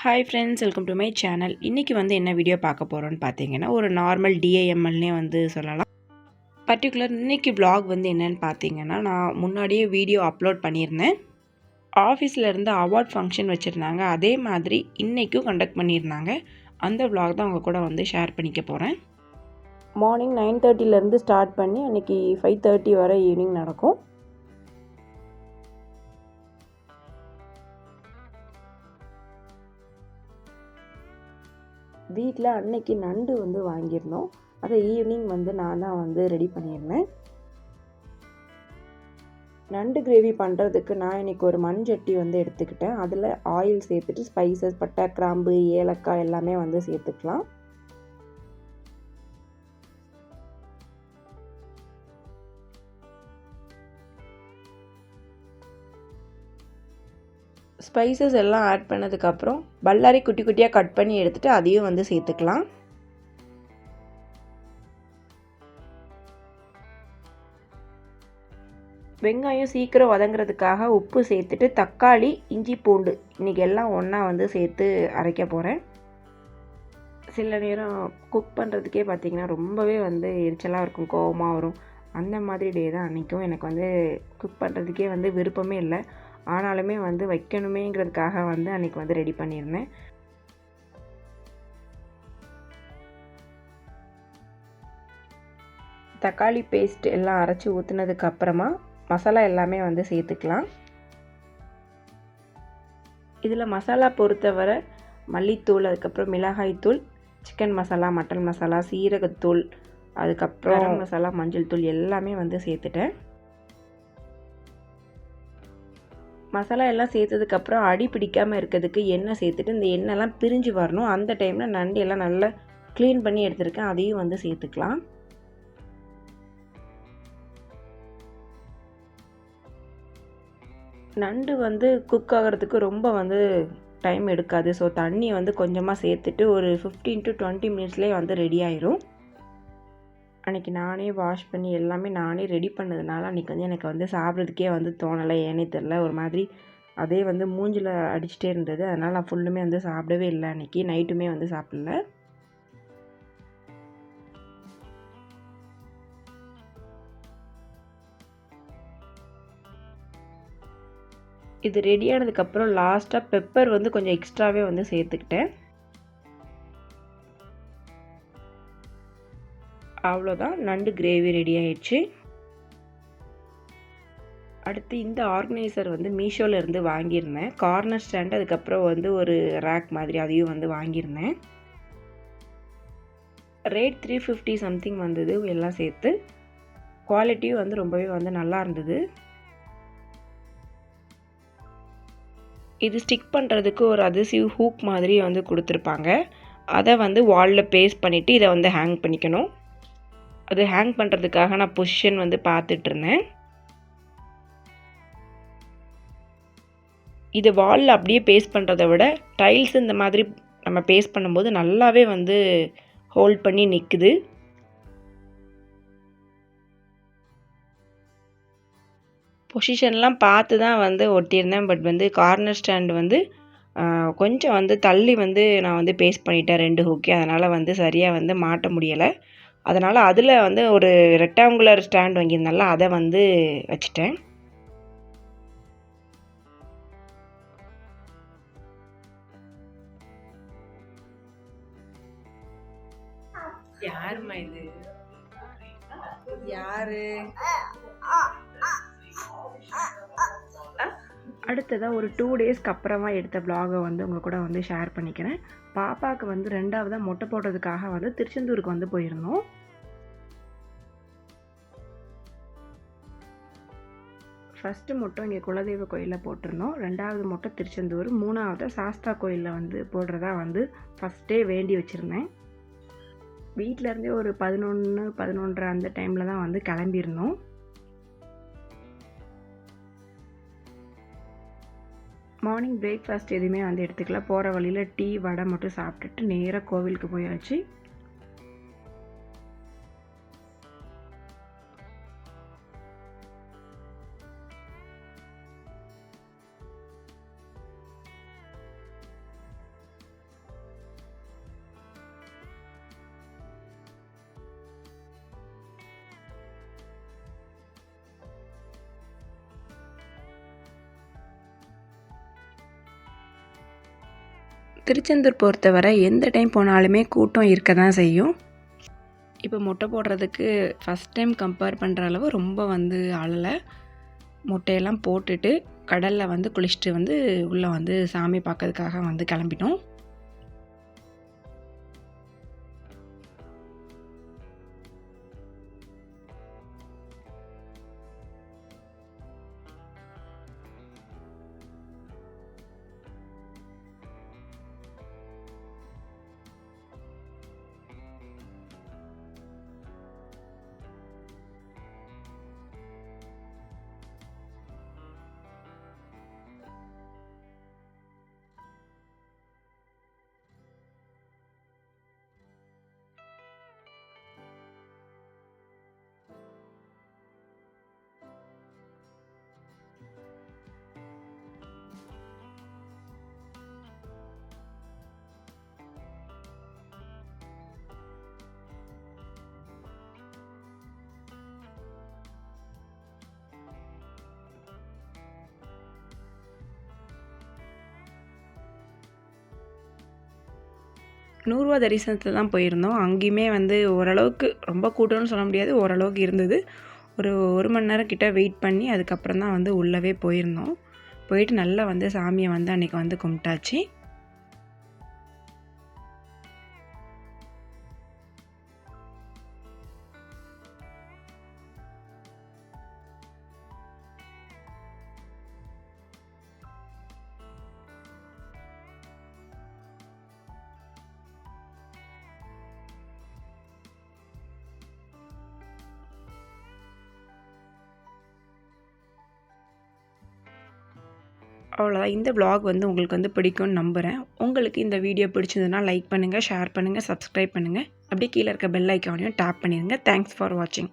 Hi friends welcome to my channel இன்றைக்கி வந்து என்ன வீடியோ பார்க்க போகிறோன்னு பார்த்தீங்கன்னா ஒரு நார்மல் டிஏஎம்எல்னே வந்து சொல்லலாம். பர்டிகுலர் இன்றைக்கி ப்ளாக் வந்து என்னன்னு பார்த்தீங்கன்னா நான் முன்னாடியே வீடியோ அப்லோட் பண்ணியிருந்தேன். ஆஃபீஸில் இருந்து அவார்ட் ஃபங்க்ஷன் வச்சுருந்தாங்க. அதே மாதிரி இன்றைக்கும் கண்டக்ட் பண்ணியிருந்தாங்க. அந்த ப்ளாக் தான் அவங்க கூட வந்து ஷேர் பண்ணிக்க போகிறேன் மார்னிங் நைன் தேர்ட்டிலேருந்து ஸ்டார்ட் பண்ணி அன்றைக்கி ஃபைவ் தேர்ட்டி வரை ஈவினிங் நடக்கும். வீட்டில் அன்னைக்கு நண்டு வந்து வாங்கியிருந்தோம். அதை ஈவினிங் வந்து நான் தான் வந்து ரெடி பண்ணியிருந்தேன். நண்டு கிரேவி பண்ணுறதுக்கு நான் இன்றைக்கி ஒரு மண் சட்டி வந்து எடுத்துக்கிட்டேன். அதில் ஆயில் சேர்த்துட்டு ஸ்பைசஸ் பட்டை கிராம்பு ஏலக்காய் எல்லாமே வந்து சேர்த்துக்கலாம். ஸ்பைசஸ் எல்லாம் ஆட் பண்ணதுக்கப்புறம் பல்லாரி குட்டி குட்டியாக கட் பண்ணி எடுத்துகிட்டு அதையும் வந்து சேர்த்துக்கலாம். வெங்காயம் சீக்கிரம் வதங்குறதுக்காக உப்பு சேர்த்துட்டு தக்காளி இஞ்சி பூண்டு இன்றைக்கி எல்லாம் ஒன்றா வந்து சேர்த்து அரைக்க போகிறேன் சில நேரம் குக் பண்ணுறதுக்கே பார்த்திங்கன்னா ரொம்பவே வந்து எரிச்சலாக இருக்கும் கோவமாக வரும். அந்த மாதிரி டே தான் அன்றைக்கும் எனக்கு வந்து குக் பண்ணுறதுக்கே வந்து விருப்பமே இல்லை. ஆனாலுமே வந்து வைக்கணுமேங்கிறதுக்காக வந்து அன்றைக்கி வந்து ரெடி பண்ணியிருந்தேன். தக்காளி பேஸ்ட் எல்லாம் அரைச்சி ஊற்றுனதுக்கு அப்புறமா மசாலா எல்லாமே வந்து சேர்த்துக்கலாம். இதில் மசாலா பொறுத்தவரை மல்லித்தூள் அதுக்கப்புறம் மிளகாய்த்தூள் சிக்கன் மசாலா மட்டன் மசாலா சீரகத்தூள் அதுக்கப்புறம் மசாலா மஞ்சள் தூள் எல்லாமே வந்து சேர்த்துட்டேன். மசாலா எல்லாம் சேர்த்ததுக்கப்புறம் அடி பிடிக்காமல் இருக்கிறதுக்கு எண்ணெய் சேர்த்துட்டு இந்த எண்ணெய்லாம் பிரிஞ்சு வரணும். அந்த டைமில் நண்டு எல்லாம் நல்லா க்ளீன் பண்ணி எடுத்திருக்கேன். அதையும் வந்து சேர்த்துக்கலாம். நண்டு வந்து குக் ஆகிறதுக்கு ரொம்ப வந்து டைம் எடுக்காது. ஸோ தண்ணி வந்து கொஞ்சமாக சேர்த்துட்டு ஒரு ஃபிஃப்டீன் டு டுவெண்ட்டி மினிட்ஸ்லேயே வந்து ரெடி ஆயிரும். அன்றைக்கி நானே வாஷ் பண்ணி எல்லாமே நானே ரெடி பண்ணதுனால அன்றைக்கி வந்து எனக்கு வந்து சாப்பிட்றதுக்கே வந்து தோணலை ஏனே தெரில ஒரு மாதிரி அதே வந்து மூஞ்சில் அடிச்சுட்டே இருந்தது. அதனால் நான் ஃபுல்லுமே வந்து சாப்பிடவே இல்லை அன்றைக்கி நைட்டுமே வந்து சாப்பிடல. இது ரெடி ஆனதுக்கப்புறம் லாஸ்ட்டாக பெப்பர் வந்து கொஞ்சம் எக்ஸ்ட்ராவே வந்து சேர்த்துக்கிட்டேன். அவ்வளோதான். நண்டு கிரேவி ரெடி ஆயிடுச்சு. அடுத்து இந்த ஆர்கனைசர் வந்து மீஷோவில் இருந்து வாங்கியிருந்தேன். கார்னர் ஸ்டாண்ட் அதுக்கப்புறம் வந்து ஒரு ரேக் மாதிரி அதையும் வந்து வாங்கியிருந்தேன். ரேட் த்ரீ ஃபிஃப்டி சம்திங் வந்தது எல்லாம் சேர்த்து. குவாலிட்டியும் வந்து ரொம்பவே வந்து நல்லா இருந்தது. இது ஸ்டிக் பண்ணுறதுக்கு ஒரு அதிசிவ் ஹூக் மாதிரி வந்து கொடுத்துருப்பாங்க. அதை வந்து வாலில் பேஸ்ட் பண்ணிவிட்டு இதை வந்து ஹேங் பண்ணிக்கணும். அது ஹேங் பண்ணுறதுக்காக நான் பொசிஷன் வந்து பார்த்துட்டு இருந்தேன் இது வாலில் அப்படியே பேஸ்ட் பண்ணுறத விட டைல்ஸ் இந்த மாதிரி நம்ம பேஸ்ட் பண்ணும்போது நல்லாவே வந்து ஹோல்ட் பண்ணி நிற்குது பொசிஷன்லாம் பார்த்து தான் வந்து ஒட்டியிருந்தேன். பட் வந்து கார்னர் ஸ்டாண்ட் வந்து கொஞ்சம் வந்து தள்ளி வந்து நான் வந்து பேஸ்ட் பண்ணிட்டேன் ரெண்டு ஹூக்கே அதனால் வந்து சரியாக வந்து மாட்ட முடியலை. அதனால் அதில் வந்து ஒரு ரெக்டாங்குலர் ஸ்டாண்ட் வாங்கியிருந்தால அதை வந்து வச்சுட்டேன். யாருமா இது? யாரு? அடுத்ததாக ஒரு டூ டேஸ்க்கு அப்புறமா எடுத்த vlog-அ வந்து உங்கள் கூட வந்து ஷேர் பண்ணிக்கிறேன். பாப்பாவுக்கு வந்து ரெண்டாவதாக மொட்டை போடுறதுக்காக வந்து திருச்செந்தூருக்கு வந்து போயிருந்தோம். ஃபஸ்ட்டு மொட்டை இங்கே குலதெய்வ கோயிலில் போட்டிருந்தோம். ரெண்டாவது மொட்டை திருச்செந்தூர். மூணாவது சாஸ்தா கோயிலில் வந்து போடுறதா வந்து ஃபஸ்ட்டே வேண்டி வச்சுருந்தேன். வீட்டிலருந்தே ஒரு பதினொன்று பதினொன்றரை அந்த டைமில் தான் வந்து கிளம்பியிருந்தோம். மார்னிங் பிரேக்ஃபாஸ்ட் எதுவுமே வந்து எடுத்துக்கல. போகிற வழியில் டீ வடை மட்டும் சாப்பிட்டுட்டு நேராக கோவிலுக்கு போயாச்சு. திருச்செந்தூர் பொறுத்தவரை எந்த டைம் போனாலுமே கூட்டம் இருக்க தான் செய்யும். இப்போ மொட்டை போடுறதுக்கு ஃபஸ்ட் டைம் கம்பேர் பண்ணுற அளவு ரொம்ப வந்து அழலை மொட்டையெல்லாம் போட்டுட்டு கடலில் வந்து குளிச்சுட்டு வந்து உள்ளே வந்து சாமி பார்க்கறதுக்காக வந்து கிளம்பிட்டோம். நூறுரூவா தரிசனத்தில் தான் போயிருந்தோம். அங்கேயுமே வந்து ஓரளவுக்கு ரொம்ப கூட்டம்னு சொல்ல முடியாது ஓரளவுக்கு இருந்தது. ஒரு ஒரு மணி நேரம் கிட்டே வெயிட் பண்ணி அதுக்கப்புறம் தான் வந்து உள்ளவே போயிருந்தோம். போயிட்டு நல்லா வந்து சாமியை வந்து அன்றைக்கி வந்து கும்பிட்டாச்சு. அவ்வளோதான் இந்த ப்ளாக் வந்து உங்களுக்கு வந்து பிடிக்கும்னு நம்புகிறேன் உங்களுக்கு இந்த வீடியோ பிடிச்சிருந்ததுன்னா லைக் பண்ணுங்கள் ஷேர் பண்ணுங்கள் சப்ஸ்கிரைப் பண்ணுங்கள் அப்படியே கீழே இருக்க பெல் ஐக்கானையும் டேப் பண்ணிடுங்க. தேங்க்ஸ் ஃபார் வாட்சிங்